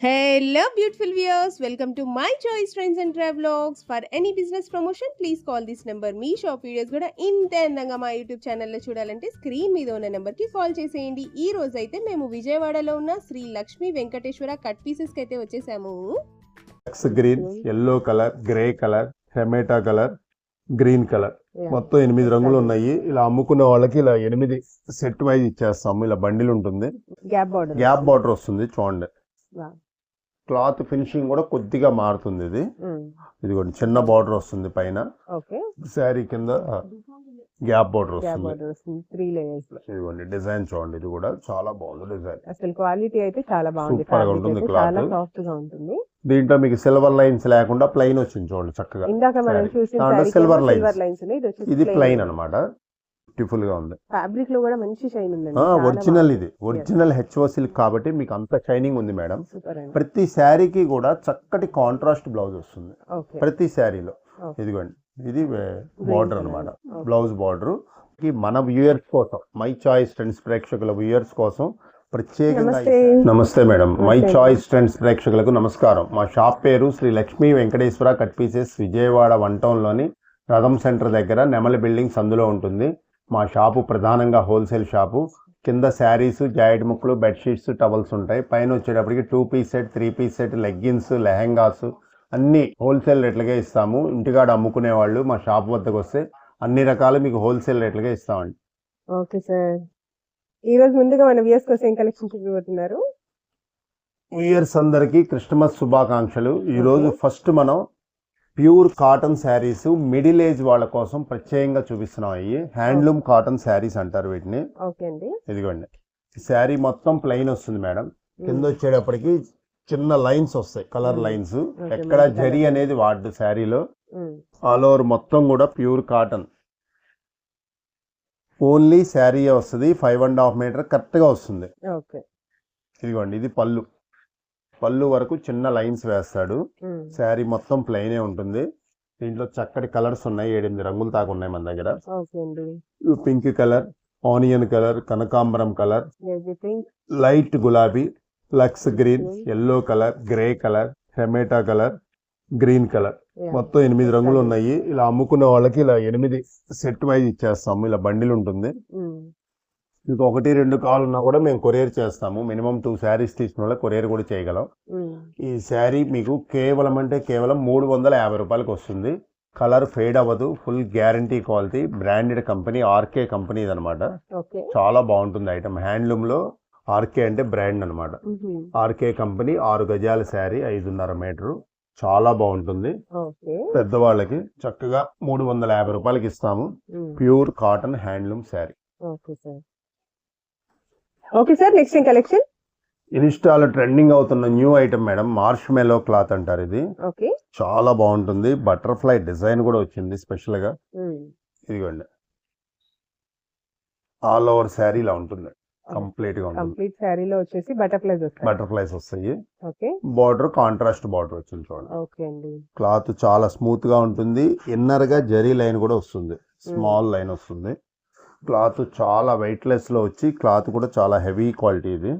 Hello, beautiful viewers. Welcome to my choice trends and travelogs. For any business promotion, please call this number. మీ shop videos కూడా ఇంతే అందంగా మా YouTube ఛానల్లో చూడాలంటే స్క్రీన్ మీద ఉన్న నెంబర్కి కాల్ చేసేయండి. ఈ రోజు అయితే మేము విజయవాడలో ఉన్న శ్రీ లక్ష్మీ వెంకటేశ్వర కట్ పీసెస్కి అయితే వచ్చేసాము. Green yellow colour grey colour tomato colour green colour మొత్తం ఎనిమిది రంగులు ఉన్నాయి. ఇలా అమ్ముకున్న వాళ్ళకి ఇలా ఎనిమిది సెట్ వైజ్ ఇచ్చేస్తాము. ఇలా బండిల్ ఉంటుంది. గ్యాప్ బార్డర్ గ్యాప్ బార్డర్ వస్తుంది చూడండి. Wow. క్లాత్ ఫినిషింగ్ కూడా కొద్దిగా మారుతుంది ఇది. ఇదిగోండి చిన్న బార్డర్ వస్తుంది పైన. శారీ కింద గ్యాప్ బార్డర్ వస్తుంది. త్రీ లేయర్స్ ఇదిగోండి డిజైన్ చూడండి ఇది కూడా చాలా బాగుంది డిజైన్. అసలు క్వాలిటీ అయితే చాలా బాగుంది. Super గా ఉంటుంది. చాలా సాఫ్ట్గా ఉంటుంది. దీంట్లో మీకు సిల్వర్ లైన్స్ లేకుండా ప్లెయిన్ వచ్చింది చూడండి చక్కగా. ఇందాక మనం. చూసిన. సిల్వర్ లైన్స్ ఇది ప్లెయిన్ అన్నమాట. బ్యూటిఫుల్గా ఉంది. ఫ్యాబ్రిక్లో కూడా మంచి షైన్ ఉందండి. ఒరిజినల్ ఇది. ఒరిజినల్ హెచ్ఓ సిల్క్ కాబట్టి మీకు అంత షైనింగ్ ఉంది మేడం. ప్రతి శారీకి కూడా చక్కటి కాంట్రాస్ట్ బ్లౌజ్ వస్తుంది. ప్రతి శారీలో. ఇదిగోండి. ఇది బార్డర్ అన్నమాట. Okay. Blouse border. మన వ్యూయర్స్ కోసం మై చాయిస్ ట్రెండ్స్ ప్రేక్షకుల వ్యూయర్స్ కోసం ప్రత్యేకంగా నమస్తే. మేడం. మై. చాయిస్ ట్రెండ్స్ ప్రేక్షకులకు నమస్కారం. మా షాప్ పేరు Sri Lakshmi Venkateswara cut pieces Vijayawada one టౌన్లోని రథం సెంటర్ దగ్గర నెమలి బిల్డింగ్స్ అందులో ఉంటుంది. మా షాపు ప్రధానంగా హోల్సేల్ షాపు. కింద శారీస్ జాయిడ్ ముక్కలు బెడ్షీట్స్ టవల్స్ ఉంటాయి. పైన వచ్చేటప్పటికి two piece set three piece set leggings lehengas అన్ని హోల్సేల్ రేట్లుగా ఇస్తాము. ఇంటికాడ అమ్ముకునే వాళ్ళు మా షాప్ వద్దకు వస్తే అన్ని రకాలు మీకు హోల్సేల్ రేట్లుగా ఇస్తామండి. Okay sir. ఈ రోజు ముందుగా మన వ్యూస్ కోసం ఏం కలెక్షన్ చూపిపోతున్నారు ఇయర్స్ అందరికీ క్రిస్టమస్ శుభాకాంక్షలు. ఈ రోజు ఫస్ట్ మనం pure cotton saris middle age వాళ్ళ కోసం ప్రత్యేకంగా చూపిస్తున్నాం అయ్యి హ్యాండ్లూమ్ కాటన్ శారీస్ అంటారు వీటిని. ఇదిగోండి. శారీ మొత్తం ప్లెయిన్ వస్తుంది మేడం. కింద వచ్చేటప్పటికి చిన్న లైన్స్ వస్తాయి కలర్ లైన్స్. ఎక్కడ జరీ. అనేది వాడు శారీలో. ఆల్ ఓవర్ మొత్తం కూడా ప్యూర్ కాటన్. ఓన్లీ శారీ వస్తుంది. ఫైవ్ అండ్ హాఫ్ మీటర్ కరెక్ట్గా వస్తుంది. ఓకే. ఇదిగోండి ఇది పళ్ళు. పళ్ళు వరకు చిన్న లైన్స్ వేస్తాడు. శారీ మొత్తం ప్లెయినే ఉంటుంది. దీంట్లో చక్కటి కలర్స్ ఉన్నాయి. ఏడెనిమిది రంగులు దాకా ఉన్నాయి మన దగ్గర. పింక్ కలర్ ఆనియన్ కలర్ కనకాంబరం కలర్ లైట్ గులాబీ Lux green yellow colour grey colour tomato colour green colour. మొత్తం ఎనిమిది రంగులు ఉన్నాయి. ఇలా అమ్ముకున్న వాళ్ళకి ఇలా ఎనిమిది సెట్ వైజ్ ఇచ్చేస్తాము. ఇలా బండిల్ ఉంటుంది. మీకు ఒకటి రెండు కావాలన్నా కూడా మేము కొరియర్ చేస్తాము. మినిమం టూ శారీస్ తీసుకున్న వాళ్ళకి కొరియర్ కూడా చేయగలం. ఈ శారీ మీకు కేవలం అంటే కేవలం మూడు వందల యాభై రూపాయలకి వస్తుంది. కలర్ ఫేడ్ అవ్వదు. Full guarantee quality. Branded company RK company అనమాట చాలా బాగుంటుంది ఐటమ్. హ్యాండ్లూమ్లో ఆర్కే అంటే బ్రాండ్ అనమాట. ఆర్కే కంపెనీ ఆరు గజాల శారీ ఐదున్నర మీటరు. చాలా బాగుంటుంది. పెద్దవాళ్ళకి చక్కగా మూడు వందల యాభై రూపాయలకి ఇస్తాము. Pure cotton handloom sari. Okay sir next ఏం కలెక్షన్ ఇన్స్టాలో ట్రెండింగ్ అవుతున్న new item madam marshmallow cloth అంటారు ఇది. ఓకే. చాలా బాగుంటుంది. బటర్ఫ్లై డిజైన్ కూడా వచ్చింది స్పెషల్గా. ఇదిగోండి. ఆల్ ఓవర్ శారీ ఇలా ఉంటుంది. కంప్లీట్గా ఉంటుంది. కంప్లీట్ శారీలో వచ్చేసి బటర్ఫ్లైస్ వస్తాయి. బటర్ఫ్లైస్ వస్తాయి. ఓకే బార్డర్ కాంట్రాస్ట్ బార్డర్ వచ్చింది చూడండి. ఓకే అండి. క్లాత్ చాలా స్మూత్గా ఉంటుంది. ఇన్నర్గా జరీ లైన్ కూడా వస్తుంది. స్మాల్ లైన్ వస్తుంది. క్లాత్ చాలా వెయిట్ లెస్లో వచ్చి క్లాత్ కూడా చాలా హెవీ క్వాలిటీ ఇది.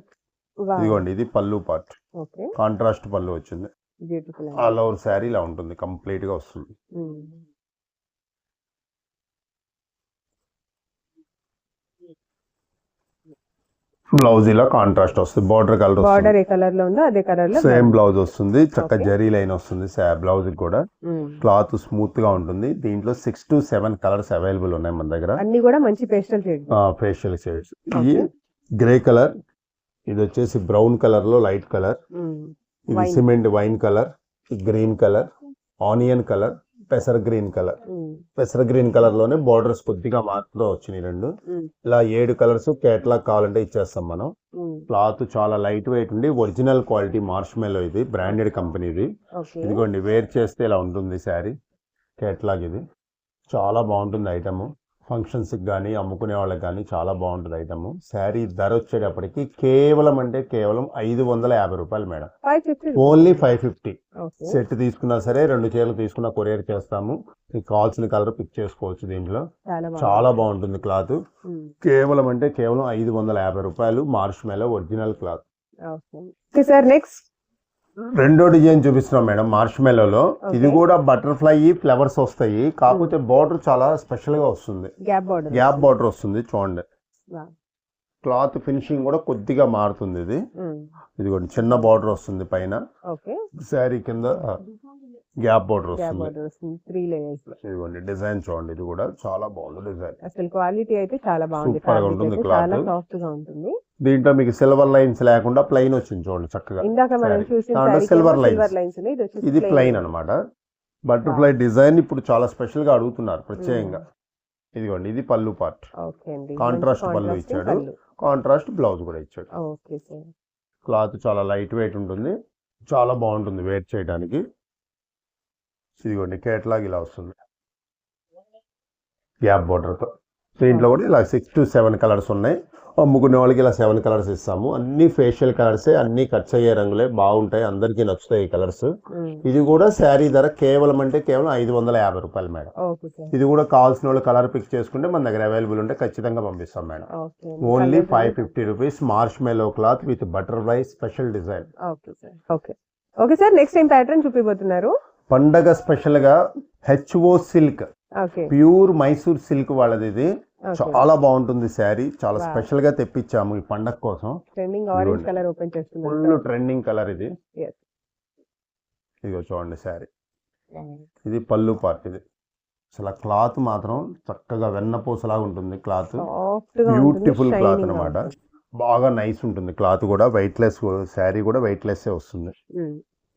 ఇదిగోండి ఇది పళ్ళు పార్ట్ కాంట్రాస్ట్ పళ్ళు వచ్చింది. ఆల్ ఓవర్ శారీ ఇలా ఉంటుంది కంప్లీట్గా వస్తుంది. బ్లౌజ్ ఇలా కాంట్రాస్ట్ వస్తుంది బార్డర్ కలర్ బార్డర్ ఏ కలర్లో ఉందో అదే కలర్లో సేమ్ బ్లౌజ్ వస్తుంది. చక్క. జరీ లైన్ వస్తుంది బ్లౌజ్ కూడా. క్లాత్ స్మూత్గా ఉంటుంది. దీంట్లో six to seven colours available ఉన్నాయి మన దగ్గర. అన్ని కూడా మంచి పేస్టల్ షేడ్ ఫేషియల్ షేడ్స్. ఇది గ్రే కలర్ ఇది వచ్చేసి బ్రౌన్ కలర్లో లైట్ కలర్ ఇది Wine. Cement wine colour green colour onion colour పెసర్ green colour. పెసర్ గ్రీన్ కలర్లోనే బార్డర్స్ కొద్దిగా మార్పులో వచ్చినాయి రెండు. ఇలా ఏడు కలర్స్ కేటలాగ్ కావాలంటే ఇచ్చేస్తాం మనం. క్లాత్ చాలా లైట్ వెయిట్ ఉండి ఒరిజినల్ క్వాలిటీ మార్ష్ మెలో ఇది బ్రాండెడ్ కంపెనీది. ఓకే. ఇదిగోండి వేర్ చేస్తే ఇలా ఉంటుంది శారీ. కేటలాగ్ ఇది. చాలా బాగుంటుంది ఐటమ్. ఫంక్షన్స్ కానీ అమ్ముకునే వాళ్ళకి కానీ చాలా బాగుంటుంది ఐటమ్ శారీ ధర వచ్చేటప్పటికి కేవలం అంటే కేవలం ఐదు వందల యాభై రూపాయలు madam. Only five fifty set తీసుకున్నా సరే రెండు చీరలు తీసుకున్నా కొరియర్ చేస్తాము. మీకు కావాల్సిన కలర్ పిక్ చేసుకోవచ్చు దీంట్లో. చాలా బాగుంటుంది క్లాత్ బాగుంది కేవలం అంటే కేవలం ఐదు వందల యాభై రూపాయలు marshmallow original cloth okay sir next రెండో డిజైన్ చూపిస్తున్నాం మేడం మార్ష్ మెలోలో ఇది. కూడా బటర్ఫ్లై ఫ్లవర్స్ వస్తాయి కాకపోతే బార్డర్ చాలా స్పెషల్గా వస్తుంది. Gap border. గ్యాప్ బార్డర్ వస్తుంది చూడండి. క్లాత్ ఫినిషింగ్ కూడా కొద్దిగా మారుతుంది ఇది. ఇదిగోండి చిన్న బార్డర్ వస్తుంది పైన. శారీ కింద గ్యాప్ బార్డర్ వస్తుంది. త్రీ లేయర్స్ ఇదిగోండి డిజైన్ చూడండి. ఇది కూడా చాలా బాగుంది డిజైన్. అసలు క్వాలిటీ అయితే చాలా బాగుంది. Super గా ఉంటుంది. చాలా సాఫ్ట్గా ఉంటుంది. దీంట్లో మీకు సిల్వర్ లైన్స్ లేకుండా ప్లెయిన్ వచ్చింది చూడండి చక్కగా. ఇందాక మనం. చూసిన lines ఉన్నాయి. ఇది. ప్లెయిన్ అన్నమాట. బటర్ఫ్లై డిజైన్ ఇప్పుడు చాలా స్పెషల్గా అడుగుతున్నారు ప్రత్యేకంగా. ఇదిగోండి ఇది పళ్ళు పార్ట్ మంచి పళ్ళు ఇచ్చాడు. కాంట్రాస్ట్ బ్లౌజ్ కూడా ఇచ్చాడు. క్లాత్ చాలా లైట్ వెయిట్ ఉంటుంది. చాలా బాగుంటుంది వేర్ చేయడానికి. ఇదిగోండి కేటలాగ్ ఇలా వస్తుంది. గ్యాప్తో. దీంట్లో కూడా ఇలా సిక్స్ టు సెవెన్ కలర్స్ ఉన్నాయి. అమ్ముకునే వాళ్ళకి ఇలా సెవెన్ కలర్స్ ఇస్తాము. అన్ని ఫేషియల్ కలర్సే అన్ని ఖర్చు అయ్యే రంగులే బాగుంటాయి. అందరికీ నచ్చుతాయి ఈ కలర్స్ ఇది కూడా శారీ ధర కేవలం అంటే కేవలం ఐదు వందల యాభై రూపాయలు మేడం. ఇది కూడా కావాల్సిన వాళ్ళు కలర్ పిక్ చేసుకుంటే మన దగ్గర అవైలబుల్ ఉంటే ఖచ్చితంగా పంపిస్తాం madam. Only five fifty rupees marshmallow cloth with butterfly special design okay sir. Okay okay sir next ఏం ప్యాటర్న్ చూపిపోతున్నారు పండగ స్పెషల్గా H O silk. Pure Mysore silk వాళ్ళది ఇది. చాలా బాగుంటుంది శారీ. చాలా. స్పెషల్గా తెప్పించాము ఈ పండగ కోసం. Trending orange. Colour open full trending colour ఇది. ఇదిగో చూడండి శారీ. ఇది పళ్ళు పార్ట్ ఇది. అసలు క్లాత్ మాత్రం చక్కగా వెన్నపూసలాగా ఉంటుంది క్లాత్. బ్యూటిఫుల్ క్లాత్ అన్నమాట. బాగా నైస్ ఉంటుంది. క్లాత్ కూడా వెయిట్ లెస్ శారీ కూడా వెయిట్ లెస్ వస్తుంది.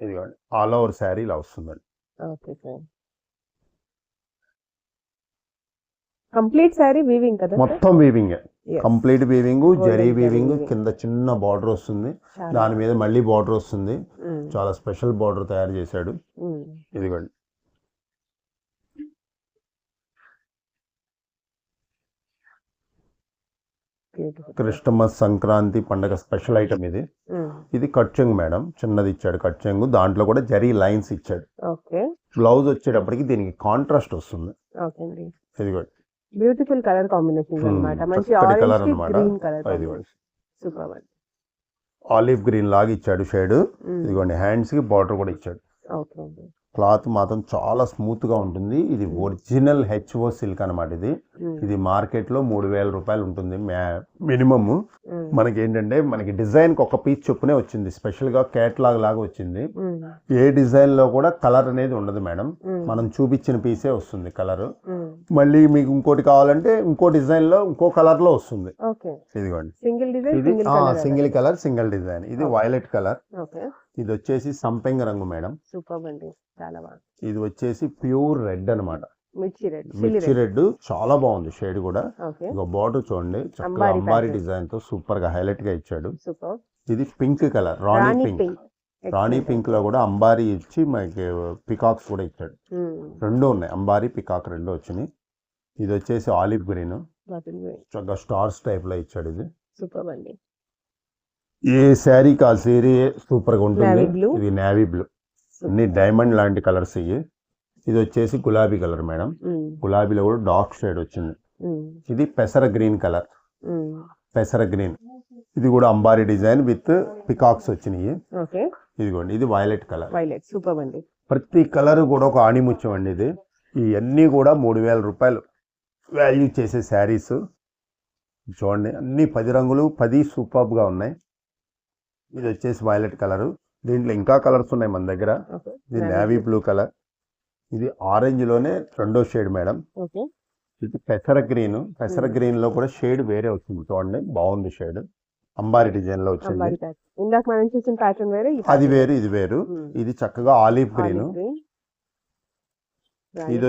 ఇదిగోండి ఆల్ ఓవర్ శారీ ఇలా వస్తుందండి okay sir complete sari weaving కదా? మొత్తం weaving. Complete weaving zari weaving. కింద చిన్న బార్డర్ వస్తుంది. దాని మీద మళ్ళీ బార్డర్ వస్తుంది Mm, చాలా స్పెషల్ బార్డర్ తయారు చేశాడు mm. ఇదిగోండి క్రిస్టమస్ సంక్రాంతి పండగ స్పెషల్ ఐటమ్ ఇది. ఇది కట్చెంగ్ మేడం. చిన్నది ఇచ్చాడు కట్చెంగ్ దాంట్లో కూడా జరీ లైన్స్ ఇచ్చాడు. ఓకే. బ్లౌజ్ వచ్చేటప్పటికి దీనికి కాంట్రాస్ట్ వస్తుంది. ఇదిగోండి బ్యూటిఫుల్ కలర్ కాంబినేషన్ అన్నమాట మంచి కలర్ ఇదిగోండి సూపర్ ఆలివ్ గ్రీన్ లాగా ఇచ్చాడు షేడ్. ఇదిగోండి హ్యాండ్స్కి బార్డర్ కూడా ఇచ్చాడు. ఓకే క్లాత్ మాత్రం చాలా స్మూత్గా ఉంటుంది. ఇది ఒరిజినల్ హెచ్ఓ సిల్క్ అన్నమాట ఇది. ఇది మార్కెట్లో మూడు వేల రూపాయలు ఉంటుంది మినిమమ్. మనకి ఏంటంటే మనకి డిజైన్కి ఒక పీస్ చొప్పునే వచ్చింది. స్పెషల్గా కేటలాగ్ లాగా వచ్చింది. ఏ డిజైన్లో కూడా కలర్ అనేది ఉండదు మేడం. మనం చూపించిన పీసే వస్తుంది కలర్. మళ్ళీ మీకు ఇంకోటి కావాలంటే ఇంకో డిజైన్లో ఇంకో కలర్లో వస్తుంది ఇదిగోండి. సింగిల్ డిజైన్ ఇది సింగిల్ కలర్ సింగిల్ డిజైన్. ఇది వైలెట్ కలర్. ఇది వచ్చేసి సంపెంగ రంగు మేడం. సూపర్ అండి. చాలా బాగుంది. ఇది వచ్చేసి ప్యూర్ రెడ్ అన్నమాట. మిర్చి రెడ్ మిర్చి చాలా బాగుంది షేడ్ కూడా. ఇక బార్డర్ చూడండి. చక్కగా అంబారీ. డిజైన్తో సూపర్గా హైలైట్గా ఇచ్చాడు. సూపర్. ఇది పింక్ కలర్ రాణి పింక్. రాణి పింక్లో కూడా అంబారీ ఇచ్చి మనకి పికాక్స్ కూడా ఇచ్చాడు. రెండు ఉన్నాయి. అంబారీ పికాక్ రెండు వచ్చినాయి. ఇది వచ్చేసి ఆలివ్ గ్రీన్. చక్కగా స్టార్స్ టైప్లో ఇచ్చాడు ఇది. సూపర్ అండి. ఏ శారీ కా శారీ సూపర్గా ఉంటుంది. ఇది నేవీ బ్లూ అన్ని డైమండ్ లాంటి కలర్స్ ఇవి. ఇది వచ్చేసి గులాబీ కలర్ మేడం. గులాబీలో కూడా డార్క్ షేడ్ వచ్చింది. ఇది పెసర గ్రీన్ కలర్. పెసర గ్రీన్. ఇది కూడా అంబారీ డిజైన్ విత్ పికాక్స్ వచ్చినాయి. ఇదిగోండి ఇది వైలెట్ కలర్. వైలెట్ సూపర్ అండి. ప్రతి కలర్ కూడా ఒక ఆణిముత్యం అండి ఇది. ఇవన్నీ కూడా మూడు వేల రూపాయలు వాల్యూ చేసే శారీస్. చూడండి అన్ని పది రంగులు పది సూపర్గా ఉన్నాయి. ఇది వచ్చేసి వైలెట్ కలర్ దీంట్లో ఇంకా కలర్స్ ఉన్నాయి మన దగ్గర. ఇది నేవీ బ్లూ కలర్ ఇది ఆరెంజ్లోనే రెండో షేడ్ మేడం ఇది పెసర గ్రీన్ పెసర Hmm. గ్రీన్లో కూడా షేడ్ వేరే వచ్చింది చూడండి. బాగుంది షేడ్ అంబారీ డిజైన్లో వచ్చింది. అంబారీ ప్యాటర్న్ ఇందాక మనం చూసిన ప్యాటర్న్ వేరే ఈ అది. వేరు ఇది వేరు. Mm. ఇది చక్కగా ఆలివ్ గ్రీన్ ఇది.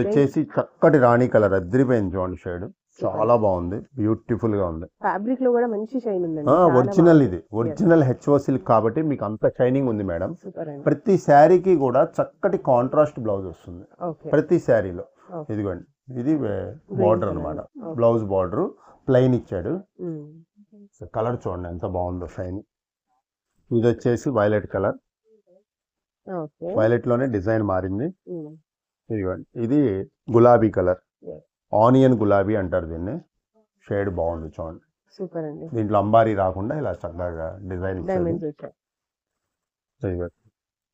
వచ్చేసి చక్కటి రాణి కలర్ అద్రిపోయింది చూడండి షేడ్ చాలా బాగుంది. బ్యూటిఫుల్గా ఉంది. ఫ్యాబ్రిక్లో కూడా మంచి షైన్ ఉందండి. ఒరిజినల్ ఇది. ఒరిజినల్ హెచ్ఓ సిల్క్ కాబట్టి మీకు అంత షైనింగ్ ఉంది మేడం ప్రతి శారీకి కూడా చక్కటి కాంట్రాస్ట్ బ్లౌజ్ వస్తుంది. ప్రతి శారీలో. ఇదిగోండి. ఇది border Okay. Blouse border plain ఇచ్చాడు. కలర్ చూడండి. ఎంత బాగుందో షైన్ ఇది వచ్చేసి వైలెట్ కలర్ వైలెట్లోనే డిజైన్ మారింది. Mm. ఇదిగోండి. ఇది గులాబీ కలర్. ఆనియన్ గులాబీ అంటారు దీన్ని. షేడ్ బాగుంది చూడండి. సూపర్ అండి. దీంట్లో అంబారీ రాకుండా ఇలా చక్కగా డిజైన్.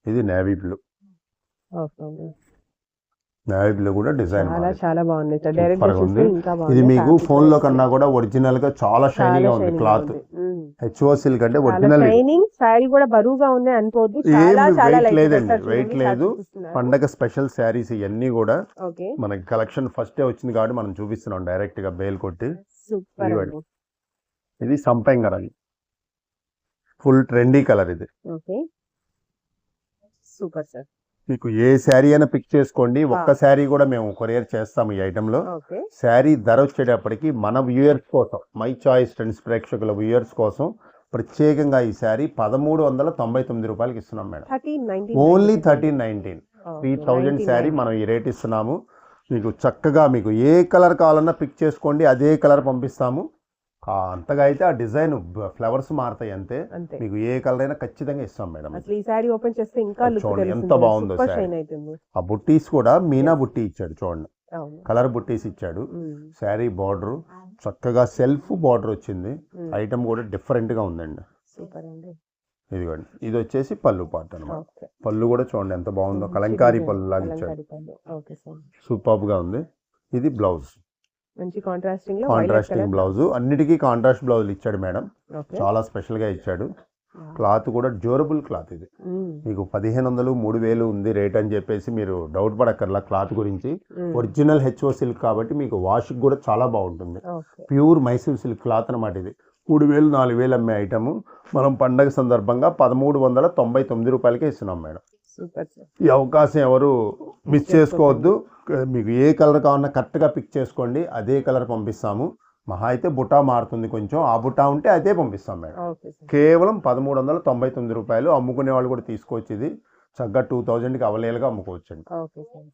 ఇది నేవీ బ్లూ. బ్లూ కూడా డిజైన్ చాలా బాగుంది ఉంది. ఇది మీకు ఫోన్లో కన్నా కూడా ఒరిజినల్గా చాలా షైనీగా ఉంది క్లాత్. హెచ్ఓ సిల్క్ అంటే ఒరిజినల్ షైనింగ్ శారీ కూడా బరువుగా ఉంది అనుకోవద్దు. light లేదండి, చూడండి, లేదు. పండగ స్పెషల్ శారీస్ ఇవన్నీ కూడా మనకి కలెక్షన్ ఫస్టే వచ్చింది కాబట్టి మనం చూపిస్తున్నాం డైరెక్ట్గా బేల్ కొట్టి. ఇది సంపెంగర్ అని ఫుల్ ట్రెండీ కలర్ ఇది. ఓకే. Super sir. మీకు ఏ శారీ అయినా పిక్ చేసుకోండి. ఒక్క శారీ కూడా మేము కొరియర్ చేస్తాము ఈ ఐటమ్లో ఓకే. శారీ ధర వచ్చేటప్పటికి మన వ్యూయర్స్ కోసం మై చాయిస్ ఫ్రెండ్స్ ప్రేక్షకుల వ్యూయర్స్ కోసం ప్రత్యేకంగా ఈ శారీ పదమూడు వందల తొంభై తొమ్మిది రూపాయలకి ఇస్తున్నాం madam. Only thirteen nineteen. Three thousand sari మనం ఈ రేట్ ఇస్తున్నాము. మీకు చక్కగా మీకు ఏ కలర్ కావాలన్నా పిక్ చేసుకోండి. అదే కలర్ పంపిస్తాము. అంతగా అయితే ఆ డిజైన్ ఫ్లవర్స్ మారుతాయి అంతే. మీకు ఏ కలర్ అయినా ఖచ్చితంగా ఇస్తాం మేడం. ఈ శారీ ఓపెన్ చేస్తే ఇంకా చూడండి, ఎంత బాగుందో ఆ బుట్టీస్ కూడా మీనా బుట్టి ఇచ్చాడు చూడండి. కలర్ బుట్టీస్ ఇచ్చాడు. శారీ బార్డర్ చక్కగా సెల్ఫ్ బార్డర్ వచ్చింది. ఐటమ్ కూడా డిఫరెంట్గా ఉందండి. సూపర్ అండి. ఇదిగోండి ఇది వచ్చేసి పళ్ళు పార్ట్ అనమాట పళ్ళు కూడా చూడండి ఎంత బాగుందో. కలంకారీ పళ్ళు లాగా ఇచ్చాడు. సార్. సూపర్గా ఉంది. ఇది బ్లౌజ్. మంచి కాంట్రాస్టింగ్లో కాంట్రాస్టింగ్ బ్లౌజ్ అన్నిటికీ కాంట్రాస్ట్ బ్లౌజ్ ఇచ్చాడు మేడం. చాలా స్పెషల్గా ఇచ్చాడు. క్లాత్ కూడా డ్యూరబుల్ క్లాత్ ఇది. ఉమ్, మీకు పదిహేను వందలు మూడు వేలు ఉంది రేట్ అని చెప్పేసి మీరు డౌట్ పడక్కర్లా క్లాత్ గురించి. ఒరిజినల్ హెచ్ఓ సిల్క్ కాబట్టి మీకు వాష్ కూడా చాలా బాగుంటుంది. ప్యూర్ మైసూర్ సిల్క్ క్లాత్ అనమాట ఇది. మూడు వేలు నాలుగు వేలు అమ్మే ఐటమ్ మనం పండగ సందర్భంగా పదమూడు వందల తొంభై తొమ్మిది రూపాయలకే ఇస్తున్నాం మేడం. ఈ అవకాశం ఎవరు మిస్ చేసుకోవద్దు. మీకు ఏ కలర్ కావాలన్నా కరెక్ట్గా పిక్ చేసుకోండి. అదే కలర్ పంపిస్తాము. మహా అయితే బుటా మారుతుంది కొంచెం. ఆ బుటా ఉంటే అదే పంపిస్తాం మేడం. కేవలం పదమూడు వందల తొంభై తొమ్మిది రూపాయలు అమ్ముకునే వాళ్ళు కూడా తీసుకోవచ్చు ఇది చక్కగా టూ థౌజండ్కి అవలేలుగా అమ్ముకోవచ్చు అండి okay sir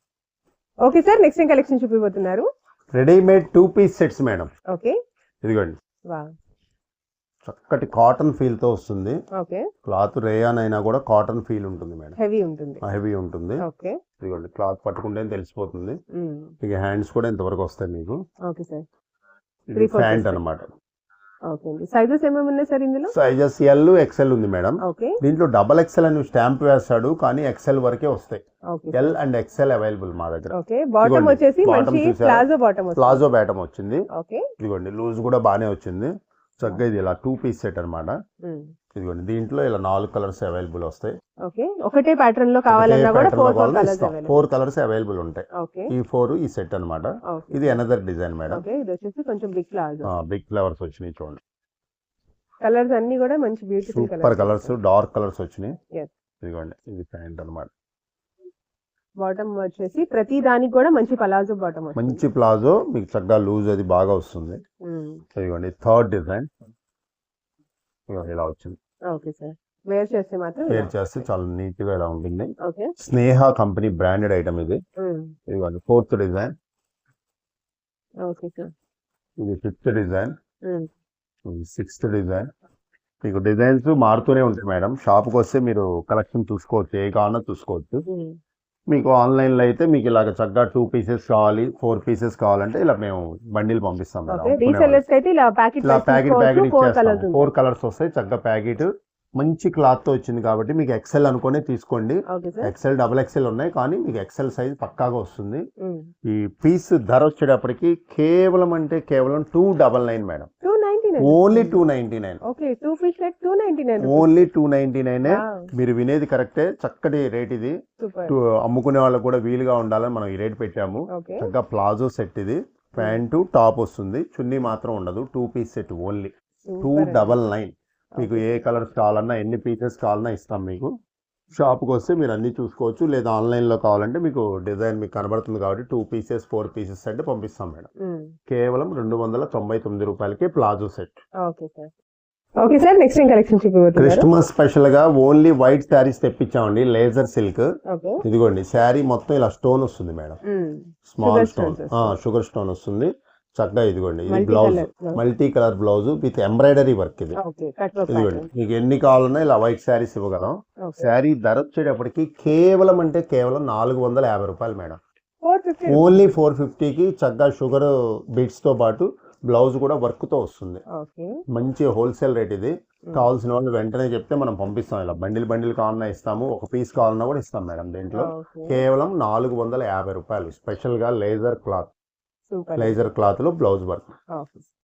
okay sir next collection చూపిపోతున్నారు readymade two piece sets madam okay ఇదిగోండి. చక్కటి కాటన్ ఫీల్తో వస్తుంది. ఓకే. క్లాత్ రేయాన్ అయినా కూడా కాటన్ ఫీల్ ఉంటుంది మేడం. హెవీ ఉంటుంది. హెవీ ఉంటుంది. ఓకే. ఇదిగోండి క్లాత్ పట్టుకుంటే తెలిసిపోతుంది. ఇక హ్యాండ్స్ కూడా ఇంతవరకు వస్తాయి మీకు. ఇది ప్యాంట్. అనమాట సైజెస్ ఏమేమి ఉన్నాయి సార్ ఇందులో? సైజెస్ ఎల్ ఎక్సెల్ ఉంది మేడం. దీంట్లో డబల్ ఎక్సెల్ అని స్టాంప్ వేస్తాడు కానీ ఎక్సెల్ వరకే వస్తాయి. ఎల్ అండ్ ఎక్సెల్ అవైలబుల్ మా దగ్గర? ప్లాజో వస్తుంది. బ్యాటమ్ వచ్చింది. ఇదిగోండి లూజ్ కూడా బాగానే వచ్చింది. చక్కగా ఇది ఇలా టూ పీస్ సెట్ అనమాట ఇదిగోండి దీంట్లో ఇలా నాలుగు కలర్స్ అవైలబుల్ వస్తాయి. ఓకే ఒకటే ప్యాటర్న్లో కావాలన్నా కూడా ఫోర్ కలర్స్ అవైలబుల్ ఉంటాయి. ఈ ఫోర్ ఈ సెట్ అన్నమాట. ఓకే. ఇది అనదర్ డిజైన్ మేడం ఓకే ఇది వచ్చేసి కొంచెం బిగ్ ప్లాజో బిగ్ ఫ్లవర్స్ వచ్చినాయి చూడండి. కలర్స్ అన్ని కూడా మంచి beautiful super colours dark colours వచ్చినాయి. ఇదిగోండి ఇది ప్యాంట్ అన్నమాట. బాటమ్ వచ్చేసి ప్రతి దానికి కూడా మంచి పలాజో బాటమ్ మంచి ప్లాజో మీకు చక్కగా లూజ్ అది బాగా వస్తుంది. ఇదిగోండి థర్డ్ డిజైన్ ఇలా వచ్చింది. Okay sir. వేర్ చేస్తే మాత్రం పేర్ చేస్తే చాలా నీట్గా ఇలా ఉంటుంది. Okay. Sneha company branded item ఇది. ఇదిగోండి ఫోర్త్ డిజైన్ ఓకే సార్. ఇది ఫిఫ్త్ డిజైన్ సిక్స్త్ డిజైన్ మీకు డిజైన్స్ మారుతూనే ఉంటాయి మేడం. షాప్కి వస్తే మీరు కలెక్షన్ చూసుకోవచ్చు ఏ కావాలన్నా చూసుకోవచ్చు. మీకు ఆన్లైన్లో అయితే మీకు ఇలాగ చక్కగా టూ పీసెస్ కావాలి ఫోర్ పీసెస్ కావాలంటే ఇలా మేము బండిల్ పంపిస్తాం ఇలా ప్యాకెట్ ప్యాకెట్ ఇచ్చేస్తాం. ఫోర్ కలర్స్ వస్తాయి చక్కగా ప్యాకెట్ మంచి క్లాత్తో వచ్చింది కాబట్టి మీకు ఎక్సెల్ అనుకునే తీసుకోండి. ఎక్సెల్ డబుల్ ఎక్సెల్ ఉన్నాయి కానీ మీకు ఎక్సెల్ సైజ్ పక్కాగా వస్తుంది. ఈ పీస్ ధర వచ్చేటప్పటికి కేవలం అంటే కేవలం two double nine madam. Two nine only two ninety nine okay two piece set two ninety nine only two ninety nine మీరు వినేది కరెక్టే చక్కటి రేట్ ఇది. అమ్ముకునే వాళ్ళకి కూడా వీలుగా ఉండాలని మనం ఈ రేట్ పెట్టాము. చక్కగా ప్లాజో సెట్ ఇది. ప్యాంటు టాప్ వస్తుంది. చున్నీ మాత్రం ఉండదు. Two piece set only two double nine మీకు ఏ కలర్స్ కావాలన్నా ఎన్ని పీసెస్ కావాలన్నా ఇస్తాం మీకు. షాప్కి వస్తే మీరు అన్ని చూసుకోవచ్చు. లేదా ఆన్లైన్లో కావాలంటే మీకు డిజైన్ మీకు కనబడుతుంది కాబట్టి టూ పీసెస్ ఫోర్ పీసెస్ అంటే పంపిస్తాం మేడం. కేవలం రెండు వందల తొంభై తొమ్మిది రూపాయలకి palazzo set. Okay sir. Okay sir next ఏం కలెక్షన్ క్రిస్మస్ స్పెషల్గా ఓన్లీ వైట్ శారీస్ తెప్పించామండి లేజర్ సిల్క్. ఇదిగోండి శారీ మొత్తం ఇలా స్టోన్ వస్తుంది madam. Small stone. Sugar stone వస్తుంది. చక్కగా ఇదిగోండి. ఇది blouse. Multi colour blouse with embroidery work ఇది. ఇదిగోండి. మీకు ఎన్ని కావాలన్నా ఇలా వైట్ శారీస్ ఇవ్వగలం. శారీ ధర వచ్చేటప్పటికి కేవలం అంటే కేవలం నాలుగు వందల యాభై రూపాయలు మేడం. ఓన్లీ ఫోర్ ఫిఫ్టీకి చక్కగా షుగర్ బీట్స్తో పాటు బ్లౌజ్ కూడా వర్క్తో వస్తుంది. మంచి హోల్సేల్ రేట్ ఇది. కావాల్సిన వాళ్ళు వెంటనే చెప్తే మనం పంపిస్తాం ఇలా. బండిల్ బండిల్ కావాలన్నా ఇస్తాము. ఒక పీస్ కావాలన్నా కూడా ఇస్తాం మేడం దీంట్లో. కేవలం నాలుగు వందల యాభై రూపాయలు. స్పెషల్గా లేజర్ క్లాత్ లేజర్ క్లాత్లో బ్లౌజ్ వర్క్